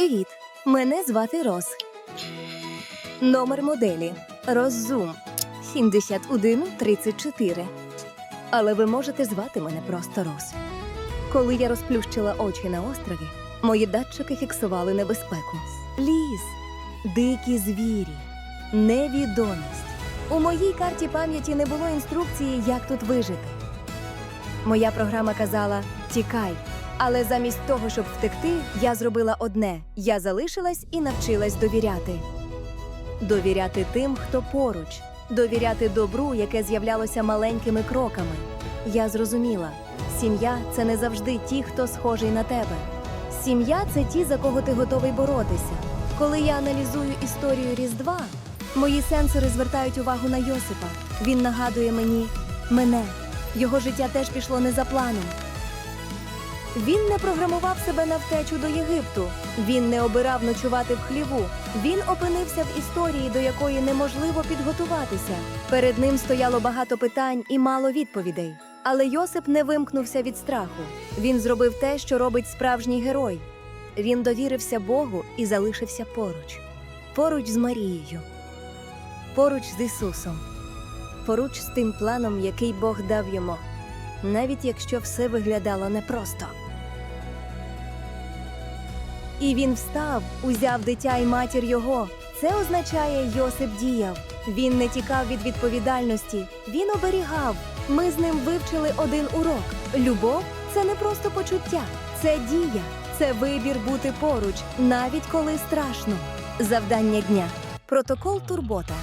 Привіт! Мене звати Роз. Номер моделі Роззум 7134. Але ви можете звати мене просто Роз. Коли я розплющила очі на острові, мої датчики фіксували небезпеку. Ліс, дикі звірі, невідомість. У моїй карті пам'яті не було інструкції, як тут вижити. Моя програма казала Тікай. Але замість того, щоб втекти, я зробила одне: я залишилась і навчилась довіряти. Довіряти тим, хто поруч, довіряти добру, яке з'являлося маленькими кроками. Я зрозуміла, сім'я це не завжди ті, хто схожий на тебе. Сім'я це ті, за кого ти готовий боротися. Коли я аналізую історію Різдва, мої сенсори звертають увагу на Йосипа. Він нагадує мені мене. Його життя теж пішло не за планом. Він не програмував себе на втечу до Єгипту. Він не обирав ночувати в хліву. Він опинився в історії, до якої неможливо підготуватися. Перед ним стояло багато питань і мало відповідей. Але Йосип не вимкнувся від страху. Він зробив те, що робить справжній герой. Він довірився Богу і залишився поруч, поруч з Марією, поруч з Ісусом, поруч з тим планом, який Бог дав йому навіть якщо все виглядало непросто. І він встав, узяв дитя і матір його. Це означає, Йосип діяв. Він не тікав від відповідальності, він оберігав. Ми з ним вивчили один урок. Любов це не просто почуття, це дія, це вибір бути поруч, навіть коли страшно. Завдання дня. Протокол Турбота.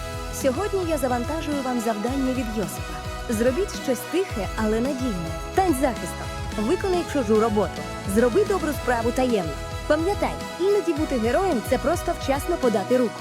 Сьогодні я завантажую вам завдання від Йосипа. Зробіть щось тихе, але надійне. Стань захистом. Виконай чужу роботу. Зроби добру справу таємно. Пам'ятай, іноді бути героєм це просто вчасно подати руку.